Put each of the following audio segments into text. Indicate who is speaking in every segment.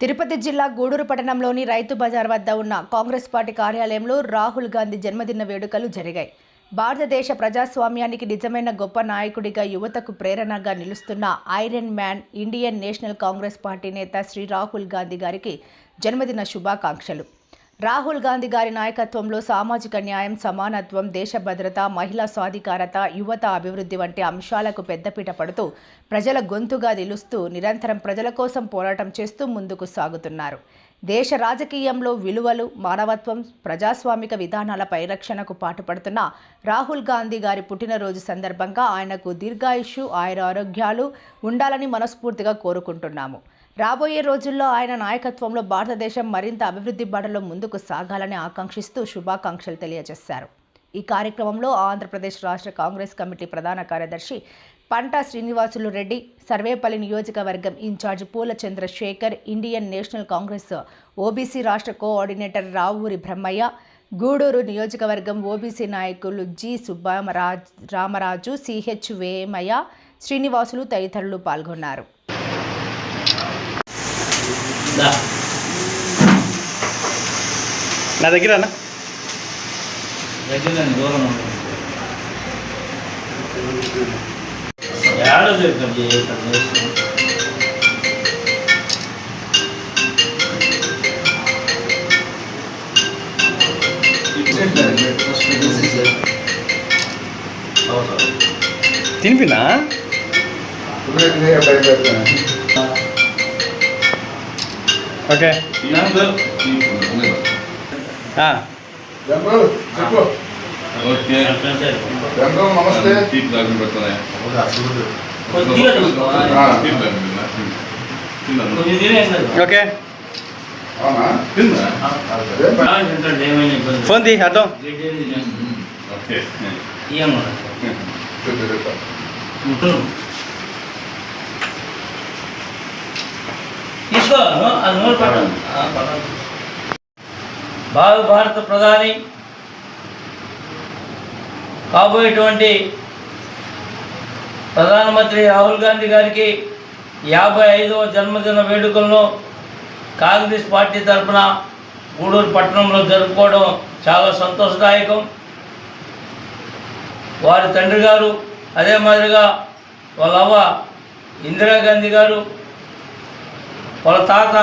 Speaker 1: తిరుపతి జిల్లా గూడూరు పట్టణంలోని రైతు బజార్ వద్ద ఉన్న కాంగ్రెస్ పార్టీ కార్యాలయంలో రాహుల్ గాంధీ జన్మదిన వేడుకలు జరిగాయి. భారతదేశ ప్రజాస్వామ్యానికి నిజమైన గొప్ప నాయకుడిగా యువతకు ప్రేరణగా నిలుస్తున్న iron man Indian National Congress party నేత శ్రీ రాహుల్ గాంధీ గారికి జన్మదిన శుభాకాంక్షలు. రాహుల్ గాంధీ గారి నాయకత్వంలో సామాజిక న్యాయం సమానత్వం దేశ భద్రత మహిళా సాధికారత యువత అభివృద్ధి వంటి అంశాలకు పెద్దపీట పడుతూ ప్రజల గొంతుగా నిలుస్తూ నిరంతరం ప్రజల కోసం పోరాటం చేస్తూ ముందుకు సాగుతున్నారు. దేశ రాజకీయంలో విలువలు మానవత్వం ప్రజాస్వామిక విధానాల పరిరక్షణకు పాటుపడుతున్న రాహుల్ గాంధీ గారి పుట్టినరోజు సందర్భంగా ఆయనకు దీర్ఘాయుషు ఆయన ఆరోగ్యాలు ఉండాలని మనస్ఫూర్తిగా కోరుకుంటున్నాము. రాబోయే రోజుల్లో ఆయన నాయకత్వంలో భారతదేశం మరింత అభివృద్ధి బాటలో ముందుకు సాగాలని ఆకాంక్షిస్తూ శుభాకాంక్షలు తెలియజేశారు. ఈ కార్యక్రమంలో ఆంధ్రప్రదేశ్ రాష్ట్ర కాంగ్రెస్ కమిటీ ప్రధాన కార్యదర్శి పంటా శ్రీనివాసులు రెడ్డి సర్వేపల్లి నియోజకవర్గం incharge Poola Chandrasekhar Indian National Congress OBC రాష్ట్ర కోఆర్డినేటర్ రావూరి బ్రహ్మయ్య గూడూరు నియోజకవర్గం ఓబీసీ నాయకులు జి సుబ్బరాజ్ రామరాజు సిహెచ్ వేమయ్య శ్రీనివాసులు తదితరులు పాల్గొన్నారు.
Speaker 2: నా దగ్గర అన్న
Speaker 3: దగ్గరనే దూరం ఏడో దగ్గర ఇక్కడ.
Speaker 2: తినిపినా? ఓకే. ఆ,
Speaker 4: ఓకే
Speaker 3: అట్లా సరే.
Speaker 4: నమస్తే
Speaker 3: కొద్దిగా తీసుకోవాలి. కొంచెం తినేయండి.
Speaker 2: ఓకే
Speaker 3: ఆ, తింటాడు, ఏమైనా ఇబ్బంది లేదు.
Speaker 2: ఫోన్ తీ అర్థం
Speaker 3: గడ్డి ఏది తినేయండి.
Speaker 4: ఓకే
Speaker 3: ఇయ్యమ్మా. ఉంటున్నాం. తీసుకో నో- అది నోరు పట్టు. ఆ, పట్టు. భావి భారత ప్రధాని కాబోయేటువంటి ప్రధానమంత్రి రాహుల్ గాంధీ గారికి యాభై ఐదవ జన్మదిన వేడుకలను కాంగ్రెస్ పార్టీ తరఫున గూడూరు పట్టణంలో జరుపుకోవడం చాలా సంతోషదాయకం. వారి తండ్రి గారు అదే మాదిరిగా వాళ్ళ అవ్వ ఇందిరాగాంధీ గారు వాళ్ళ తాత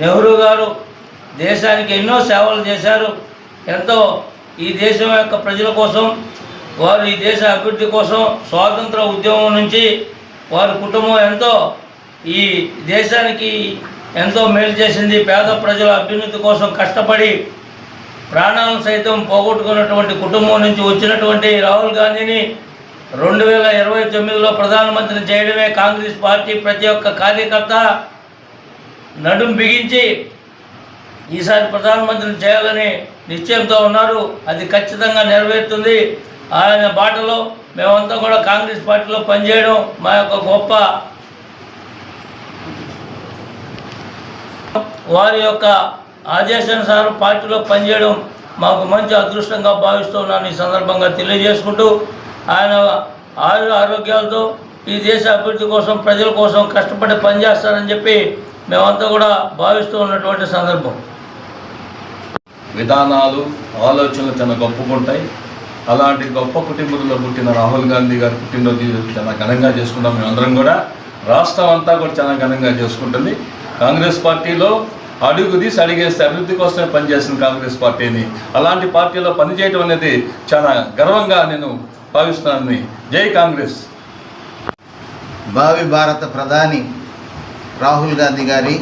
Speaker 3: నెహ్రూ గారు దేశానికి ఎన్నో సేవలు చేశారు. ఎంతో ఈ దేశం యొక్క ప్రజల కోసం వారు ఈ దేశ అభివృద్ధి కోసం స్వాతంత్ర ఉద్యమం నుంచి వారి కుటుంబం ఎంతో ఈ దేశానికి ఎంతో మేలు చేసింది. పేద ప్రజల అభ్యున్నతి కోసం కష్టపడి ప్రాణాలను సైతం పోగొట్టుకున్నటువంటి కుటుంబం నుంచి వచ్చినటువంటి రాహుల్ గాంధీని రెండు వేల ఇరవై తొమ్మిదిలో ప్రధానమంత్రిని చేయడమే కాంగ్రెస్ పార్టీ ప్రతి ఒక్క కార్యకర్త నడుం బిగించి ఈసారి ప్రధానమంత్రిని చేయాలని నిశ్చయంతో ఉన్నారు. అది ఖచ్చితంగా నెరవేరుతుంది. ఆయన బాటలో మేమంతా కూడా కాంగ్రెస్ పార్టీలో పనిచేయడం మా యొక్క గొప్ప వారి యొక్క ఆదేశానుసారం పార్టీలో పనిచేయడం మాకు మంచి అదృష్టంగా భావిస్తున్నాను ఈ సందర్భంగా తెలియజేసుకుంటూ ఆయన ఆయుర ఆరోగ్యాలతో ఈ దేశ అభివృద్ధి కోసం ప్రజల కోసం కష్టపడి పనిచేస్తారని చెప్పి మేమంతా కూడా భావిస్తూ ఉన్నటువంటి సందర్భం.
Speaker 4: విధానాలు ఆలోచనలు చాలా గొప్పకుంటాయి అలాంటి గొప్ప కుటుంబంలో పుట్టిన రాహుల్ గాంధీ గారి పుట్టినరోజు చాలా ఘనంగా చేసుకుంటాం మేమందరం కూడా. రాష్ట్రం అంతా కూడా చాలా ఘనంగా చేసుకుంటుంది. కాంగ్రెస్ పార్టీలో అడుగు తీసి అడిగేస్తే అభివృద్ధి కోసమే పనిచేసిన కాంగ్రెస్ పార్టీని అలాంటి పార్టీలో పనిచేయడం అనేది చాలా గర్వంగా నేను భావిస్తున్నాను జై కాంగ్రెస్.
Speaker 5: భావి భారత ప్రధాని రాహుల్ గాంధీ గారి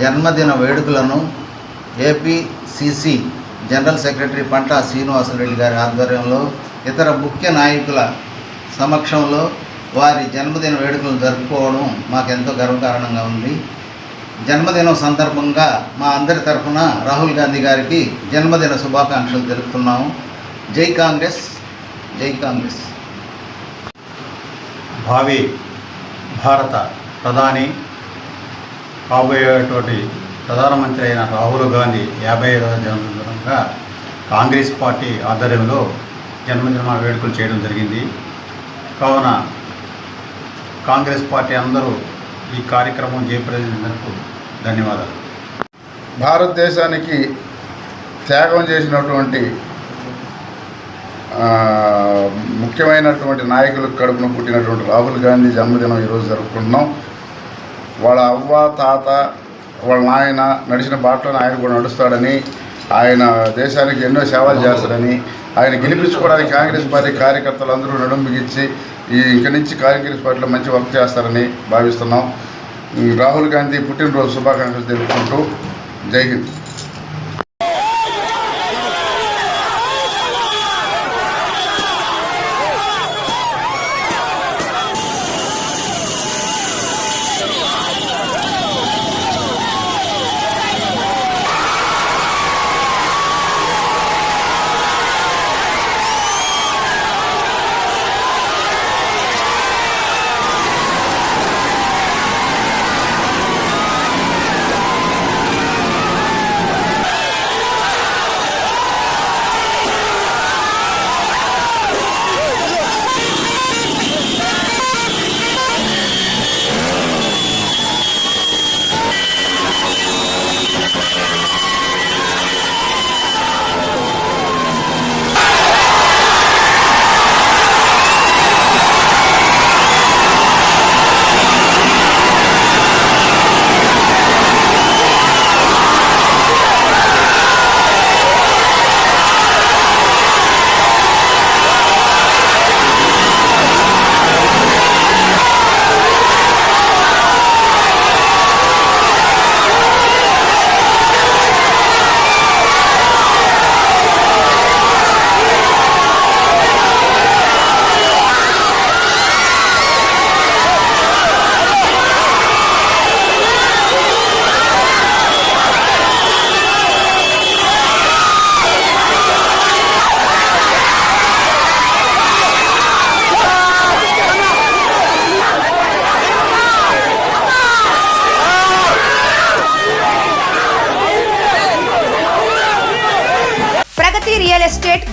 Speaker 5: జన్మదిన వేడుకలను ఏపీ సిసి జనరల్ సెక్రటరీ పంటా శ్రీనివాసరెడ్డి గారి ఆధ్వర్యంలో ఇతర ముఖ్య నాయకుల సమక్షంలో వారి జన్మదిన వేడుకలను జరుపుకోవడం మాకెంతో గర్వకారణంగా ఉంది. జన్మదినం సందర్భంగా మా అందరి తరఫున రాహుల్ గాంధీ గారికి జన్మదిన శుభాకాంక్షలు తెలుపుతున్నాము. జై కాంగ్రెస్ జై కాంగ్రెస్.
Speaker 6: భావి భారత ప్రధాని కాబోయేటువంటి ప్రధానమంత్రి అయిన రాహుల్ గాంధీ యాభై ఐదవ జన్మదినంగా కాంగ్రెస్ పార్టీ ఆధ్వర్యంలో జన్మదిన వేడుకలు చేయడం జరిగింది. కావున కాంగ్రెస్ పార్టీ అందరూ ఈ కార్యక్రమం జయప్రదించినందుకు ధన్యవాదాలు.
Speaker 7: భారతదేశానికి త్యాగం చేసినటువంటి ముఖ్యమైనటువంటి నాయకులకు కడుపున పుట్టినటువంటి రాహుల్ గాంధీ జన్మదినం ఈరోజు జరుపుకుంటున్నాం. వాళ్ళ అవ్వ తాత వాళ్ళ నాయన నడిచిన బాటలో ఆయన కూడా నడుస్తాడని ఆయన దేశానికి ఎన్నో సేవలు చేస్తాడని ఆయన గెలిపించుకోవడానికి కాంగ్రెస్ పార్టీ కార్యకర్తలు అందరూ నడుం బిగించి ఈ ఇంక నుంచి కాంగ్రెస్ పార్టీలో మంచి వర్క్ చేస్తారని భావిస్తున్నాం. రాహుల్ గాంధీ పుట్టినరోజు శుభాకాంక్షలు తెలుపుకుంటూ జై హింద్.